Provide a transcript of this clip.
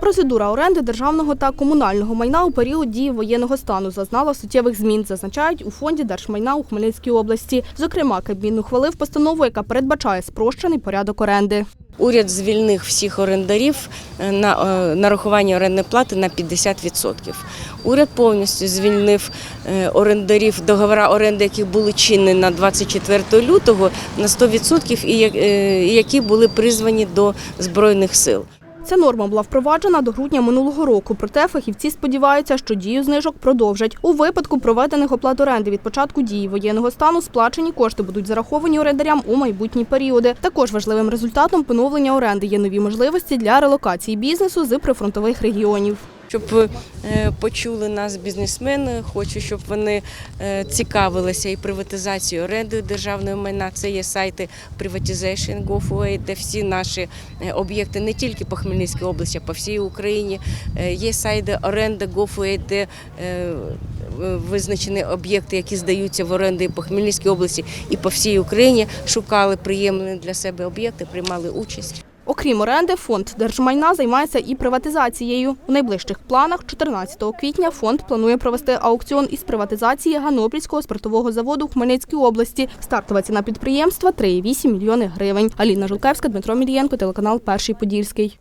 Процедура оренди державного та комунального майна у період дії воєнного стану зазнала суттєвих змін, зазначають у фонді держмайна у Хмельницькій області. Зокрема, Кабмін ухвалив постанову, яка передбачає спрощений порядок оренди. Уряд звільнив всіх орендарів е, на е, нарахування орендної плати на 50%. Уряд повністю звільнив е, орендарів, договори оренди, які були чинні на 24 лютого на 100% і як- е, і які були призвані до Збройних сил. Ця норма була впроваджена до грудня минулого року. Проте фахівці сподіваються, що дію знижок продовжать. У випадку проведених оплат оренди від початку дії воєнного стану сплачені кошти будуть зараховані орендарям у майбутні періоди. Також важливим результатом поновлення оренди є нові можливості для релокації бізнесу з прифронтових регіонів. Щоб е, почули нас бізнесмени, хочу, щоб вони е, цікавилися і приватизацією орендою державної майна. Це є сайти Privatization Go.ua, де всі наші е, об'єкти не тільки по Хмельницькій області, а по всій Україні. Є сайти оренда Go.ua, де визначені об'єкти, які здаються в оренду і по Хмельницькій області, і по всій Україні. Шукали приємні для себе об'єкти, приймали участь. Окрім оренди, фонд держмайна займається і приватизацією. У найближчих планах 14 квітня фонд планує провести аукціон із приватизації Ганопільського спиртового заводу в Хмельницькій області. Стартова ціна підприємства 3,8 мільйони гривень. Аліна Жулкевська, Дмитро Мілієнко, телеканал Перший Подільський.